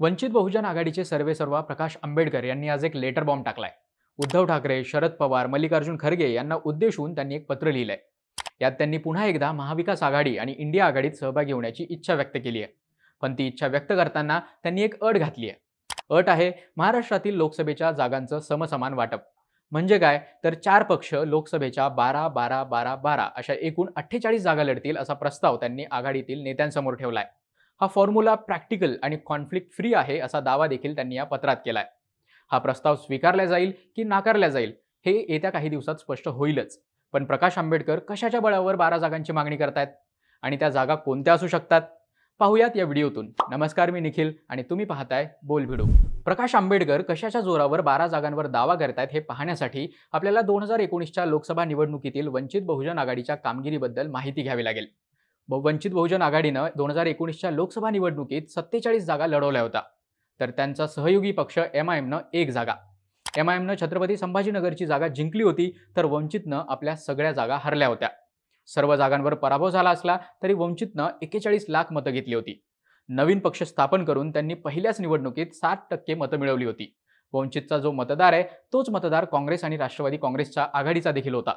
वंचित बहुजन आघाडीचे सर्वेसर्वा प्रकाश आंबेडकर यांनी आज एक लेटर बॉम्ब टाकलाय. उद्धव ठाकरे शरद पवार मल्लिकार्जुन खरगे यांना उद्देशून त्यांनी एक पत्र लिहिलंय. यात त्यांनी पुन्हा एकदा महाविकास आघाडी आणि इंडिया आघाडीत सहभागी होण्याची इच्छा व्यक्त केली आहे. पण ती इच्छा व्यक्त करताना त्यांनी एक अट घातली आहे. अट आहे महाराष्ट्रातील लोकसभेच्या जागांचं समसमान वाटप. म्हणजे काय? तर चार पक्ष लोकसभेच्या बारा बारा बारा बारा अशा एकूण अठ्ठेचाळीस जागा लढतील असा प्रस्ताव त्यांनी आघाडीतील नेत्यांसमोर ठेवलाय. हा फॉर्म्युला प्रॅक्टिकल आणि कॉन्फ्लिक्ट फ्री आहे असा दावा देखील त्यांनी या पत्रात केलाय. हा प्रस्ताव स्वीकारला जाईल की नाकारला जाईल हे येत्या काही दिवसात स्पष्ट होईलच. पण प्रकाश आंबेडकर कशाच्या बळावर बारा जागांची मागणी करतायत? आणि त्या जागा कोणत्या असू शकतात? पाहूयात या व्हिडिओतून. नमस्कार मी निखिल आणि तुम्ही पाहताय बोल व्हिडिओ प्रकाश आंबेडकर कशाच्या जोरावर बारा जागांवर दावा करतायत हे पाहण्यासाठी आपल्याला दोन हजार एकोणीसच्या लोकसभा निवडणुकीतील वंचित बहुजन आघाडीच्या कामगिरीबद्दल माहिती घ्यावी लागेल. वंचित बहुजन आघाडीनं दोन हजार एकोणीसच्या लोकसभा निवडणुकीत सत्तेचाळीस जागा लढवल्या होत्या. तर त्यांचा सहयोगी पक्ष एम आय एमनं एक जागा. एम आय एमनं छत्रपती संभाजीनगरची जागा जिंकली होती तर वंचितनं आपल्या सगळ्या जागा हरल्या होत्या. सर्व जागांवर पराभव झाला असला तरी वंचितनं एक्केचाळीस लाख मतं घेतली होती. नवीन पक्ष स्थापन करून त्यांनी पहिल्याच निवडणुकीत सात टक्के मतं मिळवली होती. वंचितचा जो मतदार आहे तोच मतदार काँग्रेस आणि राष्ट्रवादी काँग्रेसच्या आघाडीचा देखील होता.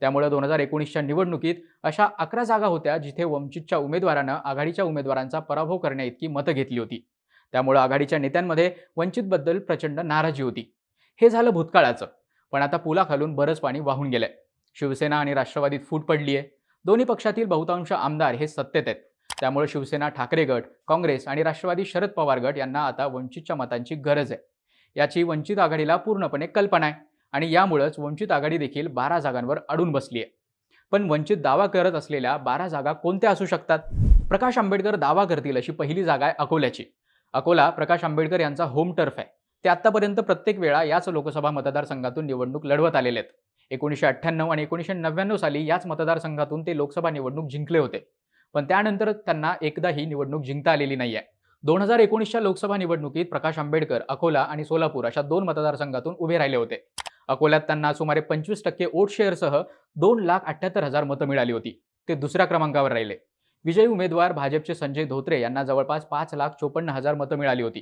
त्यामुळे दोन हजार एकोणीसच्या निवडणुकीत अशा अकरा जागा होत्या जिथे वंचितच्या उमेदवारानं आघाडीच्या उमेदवारांचा पराभव करण्याइतकी मतं घेतली होती. त्यामुळे आघाडीच्या नेत्यांमध्ये वंचितबद्दल प्रचंड नाराजी होती. हे झालं भूतकाळाचं. पण आता पुलाखालून बरंच पाणी वाहून गेलंय. शिवसेना आणि राष्ट्रवादीत फूट पडली आहे दोन्ही पक्षातील बहुतांश आमदार हे सत्तेत आहेत. त्यामुळे शिवसेना ठाकरे गट काँग्रेस आणि राष्ट्रवादी शरद पवार गट यांना आता वंचितच्या मतांची गरज आहे. याची वंचित आघाडीला पूर्णपणे कल्पना आहे. आणि यामुळंच वंचित आघाडी देखील बारा जागांवर अडून बसली आहे पण वंचित दावा करत असलेल्या बारा जागा कोणत्या असू शकतात? प्रकाश आंबेडकर दावा करतील अशी पहिली जागा आहे अकोल्याची. अकोला प्रकाश आंबेडकर यांचा होम टर्फ आहे. ते आत्तापर्यंत प्रत्येक वेळा याच लोकसभा मतदारसंघातून निवडणूक लढवत आलेले आहेत एकोणीसशे अठ्ठ्याण्णव आणि एकोणीसशे नव्याण्णव साली याच मतदारसंघातून ते लोकसभा निवडणूक जिंकले होते. पण त्यानंतर त्यांना एकदा ही निवडणूक जिंकता आलेली नाही आहे दोन हजार एकोणीसच्या लोकसभा निवडणुकीत प्रकाश आंबेडकर अकोला आणि सोलापूर अशा दोन मतदारसंघातून उभे राहिले होते. अकोल्यात त्यांना सुमारे पंचवीस टक्के वोट शेअरसह दोन लाख अठ्ठ्याहत्तर हजार मतं मिळाली होती. ते दुसऱ्या क्रमांकावर राहिले. विजयी उमेदवार भाजपचे संजय धोत्रे यांना जवळपास पाच लाख चोपन्न हजार मतं मिळाली होती.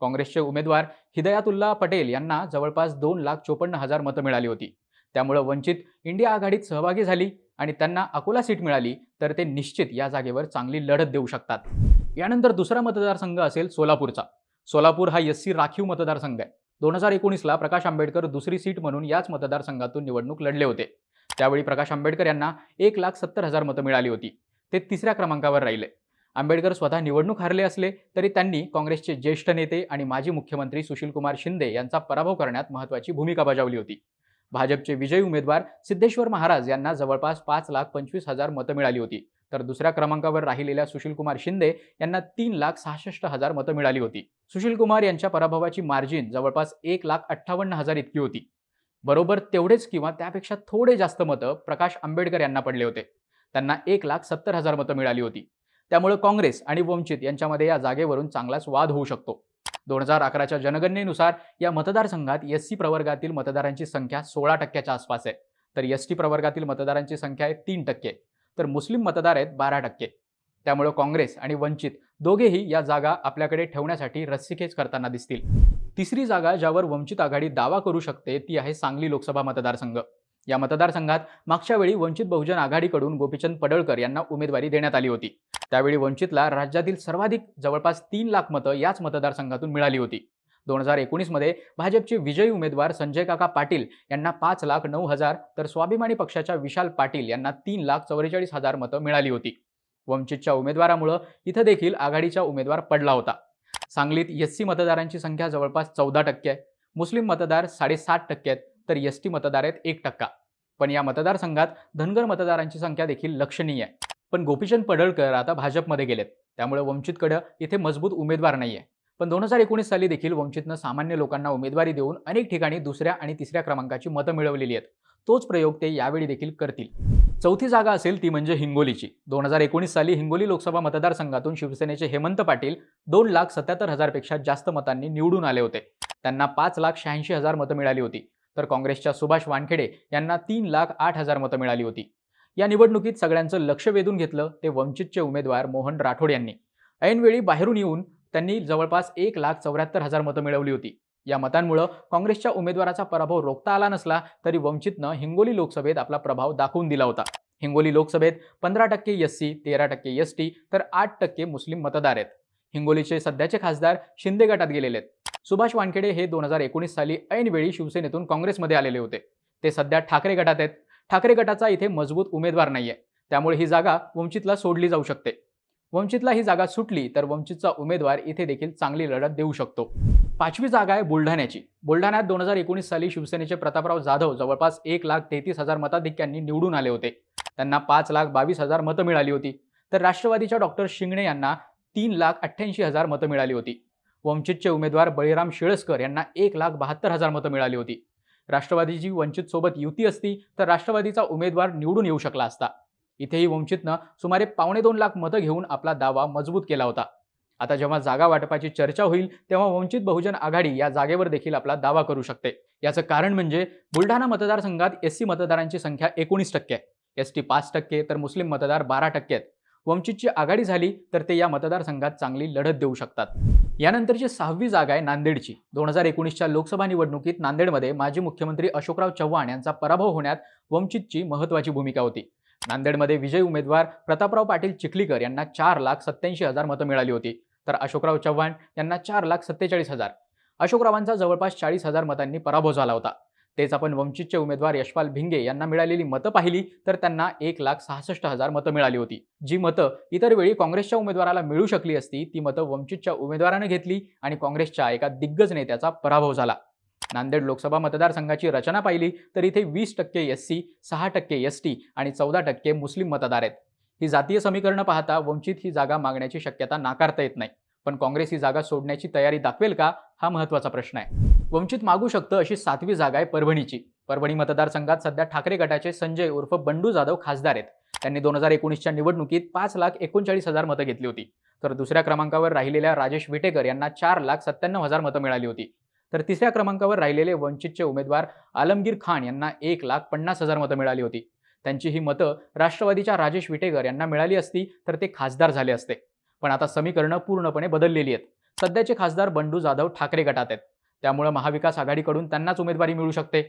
काँग्रेसचे उमेदवार हिदयातुल्ला पटेल यांना जवळपास दोन लाख चोपन्न हजार मतं मिळाली होती. त्यामुळं वंचित इंडिया आघाडीत सहभागी झाली आणि त्यांना अकोला सीट मिळाली तर ते निश्चित या जागेवर चांगली लढत देऊ शकतात. यानंतर दुसरा मतदारसंघ असेल सोलापूरचा. सोलापूर हा एस सी राखीव मतदारसंघ आहे. दोन हजार एकोणीसला प्रकाश आंबेडकर दुसरी सीट म्हणून याच मतदारसंघातून निवडणूक लढले होते. त्यावेळी प्रकाश आंबेडकर यांना एक लाख सत्तर हजार मतं मिळाली होती. ते तिसऱ्या क्रमांकावर राहिले. आंबेडकर स्वतः निवडणूक हारले असले तरी त्यांनी काँग्रेसचे ज्येष्ठ नेते आणि माजी मुख्यमंत्री सुशीलकुमार शिंदे यांचा पराभव करण्यात महत्त्वाची भूमिका बजावली होती. भाजपचे विजयी उमेदवार सिद्धेश्वर महाराज यांना जवळपास पाच लाख पंचवीस हजार मतं मिळाली होती. तर दुसऱ्या क्रमांकावर राहिलेल्या सुशीलकुमार शिंदे यांना तीन लाख सहासष्ट हजार मतं मिळाली होती. सुशीलकुमार यांच्या पराभवाची मार्जिन जवळपास एक लाख अठ्ठावन्न हजार इतकी होती. बरोबर तेवढेच किंवा त्यापेक्षा थोडे जास्त मतं प्रकाश आंबेडकर यांना पडले होते. त्यांना एक लाख सत्तर हजार मतं मिळाली होती. त्यामुळे काँग्रेस आणि वंचित यांच्यामध्ये या जागेवरून चांगलाच वाद होऊ शकतो. दोन हजार अकराच्या जनगणनेनुसार या मतदारसंघात एस सी प्रवर्गातील मतदारांची संख्या सोळा टक्क्याच्या आसपास आहे. तर एस टी प्रवर्गातील मतदारांची संख्या आहे तीन टक्के. तर मुस्लिम मतदार आहेत बारा टक्के. त्यामुळे काँग्रेस आणि वंचित दोघेही या जागा आपल्याकडे ठेवण्यासाठी रस्सीखेच करताना दिसतील. तिसरी जागा ज्यावर वंचित आघाडी दावा करू शकते ती आहे सांगली लोकसभा मतदारसंघ. या मतदारसंघात मागच्या वेळी वंचित बहुजन आघाडीकडून गोपीचंद पडळकर यांना उमेदवारी देण्यात आली होती. त्यावेळी वंचितला राज्यातील सर्वाधिक जवळपास तीन लाख मतं याच मतदारसंघातून मिळाली होती. दोन हजार एकोणीसमध्ये भाजपचे विजयी उमेदवार संजय काका पाटील यांना पाच लाख नऊ हजार तर स्वाभिमानी पक्षाच्या विशाल पाटील यांना तीन लाख चौवेचाळीस हजार मतं मिळाली होती. वंचितच्या उमेदवारामुळं इथं देखील आघाडीचा उमेदवार पडला होता. सांगलीत एस सी मतदारांची संख्या जवळपास चौदा टक्के आहे. मुस्लिम मतदार साडेसात टक्के आहेत तर एस टी मतदार आहेत एक टक्का. पण या मतदारसंघात धनगर मतदारांची संख्या देखील लक्षणीय आहे. पण गोपीचंद पडळकर आता भाजपमध्ये गेलेत. त्यामुळे वंचितकडं इथे मजबूत उमेदवार नाही आहे पण दोन हजार एकोणीस साली देखील वंचितनं सामान्य लोकांना उमेदवारी देऊन अनेक ठिकाणी दुसऱ्या आणि तिसऱ्या क्रमांकाची मतं मिळवलेली आहेत. तोच प्रयोग ते यावेळी देखील करतील. चौथी जागा असेल ती म्हणजे हिंगोलीची. दोन हजार एकोणीस साली हिंगोली लोकसभा मतदारसंघातून शिवसेनेचे हेमंत पाटील दोन लाख सत्याहत्तर हजारपेक्षा जास्त मतांनी निवडून आले होते. त्यांना पाच लाख शहाऐंशी हजार मतं मिळाली होती. तर काँग्रेसच्या सुभाष वानखेडे यांना तीन लाख आठ हजार मतं मिळाली होती. या निवडणुकीत सगळ्यांचं लक्ष वेधून घेतलं ते वंचितचे उमेदवार मोहन राठोड यांनी. ऐनवेळी बाहेरून येऊन त्यांनी जवळपास एक लाख चौऱ्याहत्तर हजार मतं मिळवली होती. या मतांमुळं काँग्रेसच्या उमेदवाराचा पराभव रोखता आला नसला तरी वंचितनं हिंगोली लोकसभेत आपला प्रभाव दाखवून दिला होता. हिंगोली लोकसभेत पंधरा टक्के एस सी तेरा टक्के एस टी तर आठ टक्के मुस्लिम मतदार आहेत. हिंगोलीचे सध्याचे खासदार शिंदे गटात गेलेले आहेत. सुभाष वानखेडे हे दोन हजार एकोणीस साली ऐनवेळी शिवसेनेतून काँग्रेसमध्ये आलेले होते. ते सध्या ठाकरे गटात आहेत. ठाकरे गटाचा इथे मजबूत उमेदवार नाहीये. त्यामुळे ही जागा वंचितला सोडली जाऊ शकते. वंचितला ही जागा सुटली तर वंचितचा उमेदवार इथे देखील चांगली लढत देऊ शकतो. पाचवी जागा आहे बुलढाण्याची. बुलढाण्यात दोन हजार एकोणीस साली शिवसेनेचे प्रतापराव जाधव जवळपास एक लाख तेहतीस हजार मताधिक्यांनी निवडून आले होते. त्यांना पाच लाख बावीस हजार मतं मिळाली होती. तर राष्ट्रवादीच्या डॉक्टर शिंगणे यांना तीन लाख अठ्ठ्याऐंशी हजार मतं मिळाली होती. वंचितचे उमेदवार बळीराम शिळसकर यांना एक लाख बहात्तर हजार मतं मिळाली होती. राष्ट्रवादीची वंचित सोबत युती असती तर राष्ट्रवादीचा उमेदवार निवडून येऊ शकला असता. इथेही वंचितनं सुमारे पावणे दोन लाख मतं घेऊन आपला दावा मजबूत केला होता. आता जेव्हा जागा वाटपाची चर्चा होईल तेव्हा वंचित बहुजन आघाडी या जागेवर देखील आपला दावा करू शकते. याचं कारण म्हणजे बुलढाणा मतदारसंघात एस सी मतदारांची संख्या एकोणीस टक्के आहे. एस टी पाच टक्के तर मुस्लिम मतदार बारा टक्के आहेत. वंचितची आघाडी झाली तर ते या मतदारसंघात चांगली लढत देऊ शकतात. यानंतरची सहावी जागा आहे नांदेडची. दोन हजार एकोणीसच्या लोकसभा निवडणुकीत नांदेडमध्ये माजी मुख्यमंत्री अशोकराव चव्हाण यांचा पराभव होण्यात वंचितची महत्त्वाची भूमिका होती. नांदेडमध्ये विजयी उमेदवार प्रतापराव पाटील चिखलीकर यांना चार लाख सत्याऐंशी हजार मतं मिळाली होती. तर अशोकराव चव्हाण यांना चार लाख सत्तेचाळीस हजार. अशोकरावांचा जवळपास चाळीस हजार मतांनी पराभव झाला होता. तेच आपण वंचितचे उमेदवार यशपाल भिंगे यांना मिळालेली मतं पाहिली तर त्यांना एक लाख सहासष्ट हजार मतं मिळाली होती. जी मतं इतर वेळी काँग्रेसच्या उमेदवाराला मिळू शकली असती ती मतं वंचितच्या उमेदवारानं घेतली आणि काँग्रेसच्या एका दिग्गज नेत्याचा पराभव झाला. नांदेड लोकसभा मतदारसंघाची रचना पाहिली तर इथे वीस टक्के एस सी सहा टक्के एस टी आणि चौदा टक्के मुस्लिम मतदार आहेत. ही जातीय समीकरणं पाहता वंचित ही जागा मागण्याची शक्यता नाकारता येत नाही. पण काँग्रेस ही जागा सोडण्याची तयारी दाखवेल का हा महत्त्वाचा प्रश्न आहे. वंचित मागू शकतं अशी सातवी जागा आहे परभणीची. परभणी मतदारसंघात सध्या ठाकरे गटाचे संजय उर्फ बंडू जाधव खासदार आहेत. त्यांनी दोन हजार एकोणीसच्या निवडणुकीत पाच लाख एकोणचाळीस हजार मतं घेतली होती. तर दुसऱ्या क्रमांकावर राहिलेल्या राजेश विटेकर यांना चार लाख सत्त्याण्णव हजार मतं मिळाली होती. तर तिसऱ्या क्रमांकावर राहिलेले वंचितचे उमेदवार आलमगीर खान यांना एक लाख पन्नास हजार मतं मिळाली होती. त्यांची ही मतं राष्ट्रवादीच्या राजेश विटेकर यांना मिळाली असती तर ते खासदार झाले असते. पण आता समीकरणं पूर्णपणे बदललेली आहेत. सध्याचे खासदार बंडू जाधव ठाकरे गटात आहेत. त्यामुळे महाविकास आघाडीकडून त्यांनाच उमेदवारी मिळू शकते.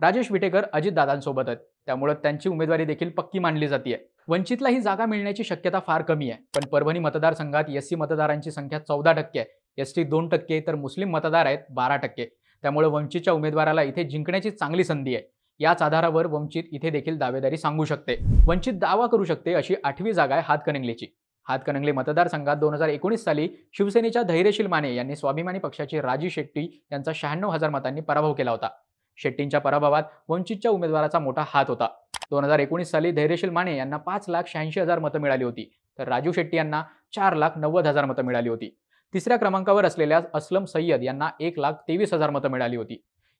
राजेश विटेकर अजितदादांसोबत आहेत. त्यामुळे त्यांची उमेदवारी देखील पक्की मानली जाते वंचितला ही जागा मिळण्याची शक्यता फार कमी आहे. पण परभणी मतदारसंघात एस सी मतदारांची संख्या चौदा टक्के आहे. एस टी दोन टक्के तर मुस्लिम मतदार आहेत बारा टक्के त्यामुळे वंचितच्या उमेदवाराला इथे जिंकण्याची चांगली संधी आहे. याच आधारावर वंचित इथे देखील दावेदारी सांगू शकते. वंचित दावा करू शकते अशी आठवी जागा आहे हातकणंगलेची. हातकणंगले मतदारसंघात दोन हजार एकोणीस साली शिवसेनेच्या धैर्यशील माने यांनी स्वाभिमानी पक्षाचे राजी शेट्टी यांचा शहाण्णव हजार मतांनी पराभव केला होता. शेट्टींच्या पराभवात वंचितच्या उमेदवाराचा मोठा हात होता. दोन हजार एकोणीस साली धैर्यशील माने यांना पाच लाख शहाऐंशी हजार मतं मिळाली होती. तर राजू शेट्टी यांना चार लाख नव्वद हजार मतं मिळाली होती. तिसऱ्या क्रमांकावर असलेल्या असलम सय्यद यांना एक लाख तेवीस हजार मतं मिळाली होती.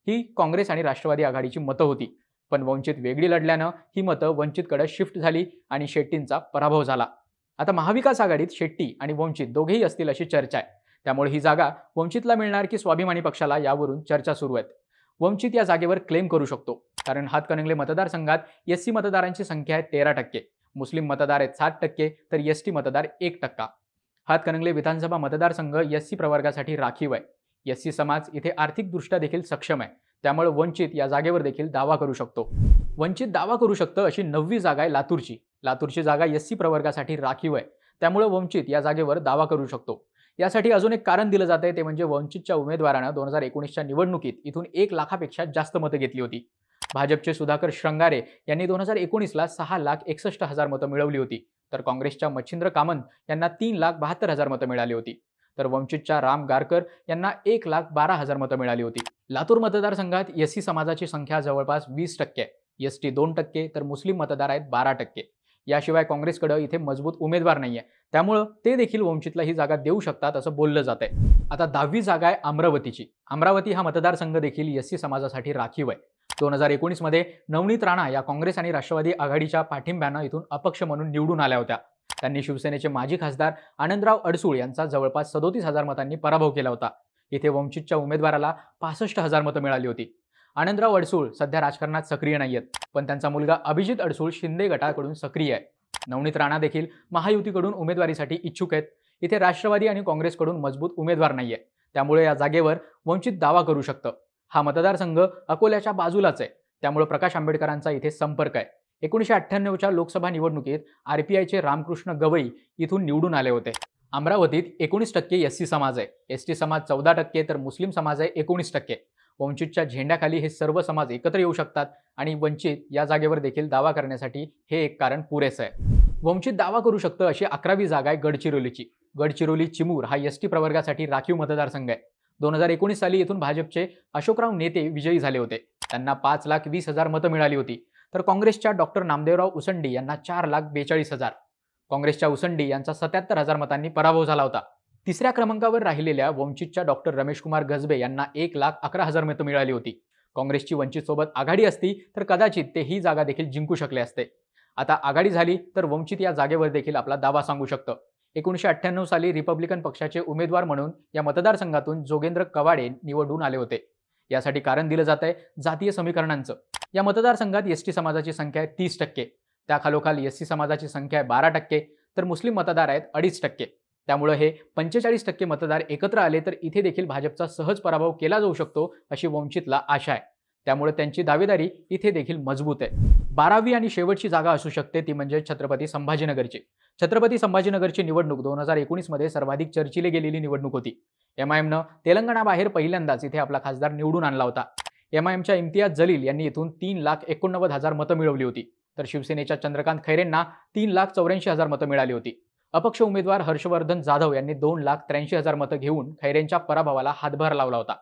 ही काँग्रेस आणि राष्ट्रवादी आघाडीची मतं होती. पण वंचित वेगळी लढल्यानं ही मतं वंचितकडे शिफ्ट झाली आणि शेट्टींचा पराभव झाला. आता महाविकास आघाडीत शेट्टी आणि वंचित दोघेही असतील अशी चर्चा आहे. त्यामुळे ही जागा वंचितला मिळणार की स्वाभिमानी पक्षाला यावरून चर्चा सुरू आहेत. वंचित या जागेवर क्लेम करू शकतो. कारण हातकणंगले मतदारसंघात एस सी मतदारांची संख्या आहे तेरा टक्के. मुस्लिम मतदार आहेत सात टक्के तर एस टी मतदार एक टक्का. हातकणंगले विधानसभा मतदारसंघ एस सी प्रवर्गासाठी राखीव आहे. एस सी समाज इथे आर्थिकदृष्ट्या देखील सक्षम आहे. त्यामुळे वंचित या जागेवर देखील दावा करू शकतो. वंचित दावा करू शकतं अशी नववी जागा आहे लातूरची. लातूरची जागा एस सी प्रवर्गासाठी राखीव आहे. त्यामुळे वंचित या जागेवर दावा करू शकतो. यासाठी अजून एक कारण दिलं जात आहे ते म्हणजे वंचितच्या उमेदवारानं दोन हजार एकोणीसच्या निवडणुकीत इथून एक लाखापेक्षा जास्त मतं घेतली होती. भाजपचे सुधाकर श्रंगारे यांनी दोन हजार एकोणीसला सहा लाख एकसष्ट हजार मतं मिळवली होती. तर काँग्रेसच्या मच्छिंद्र कामंत यांना तीन लाख बहात्तर हजार मतं मिळाली होती. तर वंचितच्या राम गारकर यांना एक लाख बारा हजार मतं मिळाली होती. लातूर मतदारसंघात एस सी समाजाची संख्या जवळपास वीस टक्के आहे एस टी दोन टक्के तर मुस्लिम मतदार आहेत बारा टक्के. याशिवाय काँग्रेसकडे इथे मजबूत उमेदवार नाही आहे त्यामुळं ते देखील वंचितला ही जागा देऊ शकतात असं बोललं जात आहे आता दहावी जागा आहे अमरावतीची. अमरावती हा मतदारसंघ देखील एस सी समाजासाठी राखीव आहे. दोन हजार एकोणीसमध्ये नवनीत राणा या काँग्रेस आणि राष्ट्रवादी आघाडीच्या पाठिंब्यानं इथून अपक्ष म्हणून निवडून आल्या होत्या. त्यांनी शिवसेनेचे माजी खासदार आनंदराव अडसूळ यांचा जवळपास सदोतीस हजार मतांनी पराभव केला होता. इथे वंचितच्या उमेदवाराला पासष्ट हजार मतं मिळाली होती. आनंदराव अडसूळ सध्या राजकारणात सक्रिय नाही आहेत पण त्यांचा मुलगा अभिजित अडसूळ शिंदे गटाकडून सक्रिय आहे. नवनीत राणा देखील महायुतीकडून उमेदवारीसाठी इच्छुक आहेत. इथे राष्ट्रवादी आणि काँग्रेसकडून मजबूत उमेदवार नाहीये. त्यामुळे या जागेवर वंचित दावा करू शकतं. हा मतदारसंघ अकोल्याच्या बाजूलाच आहे. त्यामुळे प्रकाश आंबेडकरांचा इथे संपर्क आहे. एकोणीसशे अठ्ठ्याण्णवच्या लोकसभा निवडणुकीत आरपीआयचे रामकृष्ण गवई इथून निवडून आले होते. अमरावतीत एकोणीस टक्के एस सी समाज आहे. एस टी समाज चौदा टक्के तर मुस्लिम समाज आहे एकोणीस टक्के. वंचितच्या झेंड्याखाली हे सर्व समाज एकत्र येऊ शकतात आणि वंचित या जागेवर देखील दावा करण्यासाठी हे एक कारण पुरेसं आहे. वंचित दावा करू शकतं अशी अकरावी जागा आहे गडचिरोलीची. गडचिरोली चिमूर हा एस टी प्रवर्गासाठी राखीव मतदारसंघ आहे. दोन हजार एकोणीस साली येथून भाजपचे अशोकराव नेते विजयी झाले होते. त्यांना पाच लाख वीस हजार मतं मिळाली होती. तर काँग्रेसच्या डॉक्टर नामदेवराव उसंडी यांना चार लाख बेचाळीस हजार. काँग्रेसच्या उसंडी यांचा सत्याहत्तर हजार मतांनी पराभव झाला होता. तिसऱ्या क्रमांकावर राहिलेल्या वंचितच्या डॉक्टर रमेश कुमार गजबे यांना एक लाख अकरा हजार मतं मिळाली होती. काँग्रेसची वंचित सोबत आघाडी असती तर कदाचित ते ही जागा देखील जिंकू शकले असते. आता आघाडी झाली तर वंचित या जागेवर देखील आपला दावा सांगू शकतं. एकोणीसशे अठ्ठ्याण्णव साली रिपब्लिकन पक्षाचे उमेदवार म्हणून या मतदारसंघातून जोगेंद्र कवाडे निवडून आले होते. यासाठी कारण दिलं जात आहे जातीय समीकरणांचं. या मतदारसंघात एस टी समाजाची संख्या आहे तीस टक्के. त्याखालोखाल एस सी समाजाची संख्या आहे बारा टक्के. तर मुस्लिम मतदार आहेत अडीच टक्के. त्यामुळे हे पंचेचाळीस टक्के मतदार एकत्र आले तर इथे देखील भाजपचा सहज पराभव केला जाऊ शकतो अशी वंचितला आशा आहे. त्यामुळे त्यांची दावेदारी इथे देखील मजबूत आहे. बारावी आणि शेवटची जागा असू शकते ती म्हणजे छत्रपती संभाजीनगरची. छत्रपती संभाजीनगरची निवडणूक दोन हजार एकोणीसमध्ये सर्वाधिक चर्चिली गेलेली निवडणूक होती. एम आय एमनं तेलंगणाबाहेर पहिल्यांदाच इथे आपला खासदार निवडून आणला होता. एम आय एमच्या इम्तियाज जलील यांनी इथून तीन लाख एकोणनव्वद हजार मतं मिळवली होती. तर शिवसेनेच्या चंद्रकांत खैरेंना तीन लाख चौऱ्याऐंशी हजार मतं मिळाली होती. अपक्ष उमेदवार हर्षवर्धन जाधव यांनी दोन लाख त्र्याऐंशी हजार मतं घेऊन खैरेंच्या पराभवाला हातभार लावला होता.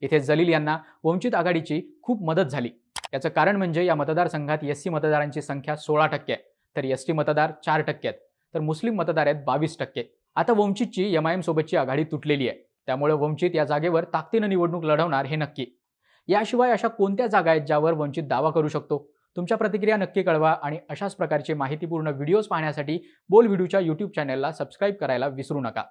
इथे जलील यांना वंचित आघाडीची खूप मदत झाली. याचं कारण म्हणजे या मतदारसंघात एस सी मतदारांची संख्या सोळा टक्के आहे. तर एस टी मतदार चार टक्के आहेत. तर मुस्लिम मतदार आहेत बावीस टक्के. आता वंचितची एम आय एम सोबतची आघाडी तुटलेली आहे. त्यामुळे वंचित या जागेवर ताकदीनं निवडणूक लढवणार हे नक्की. याशिवाय अशा कोणत्या जागा आहेत ज्यावर वंचित दावा करू शकतो? तुमच्या प्रतिक्रिया नक्की कळवा आणि अशाच प्रकारचे माहितीपूर्ण व्हिडिओज पाहण्यासाठी बोल व्हिडिओच्या यूट्यूब चॅनलला सबस्क्राईब करायला विसरू नका.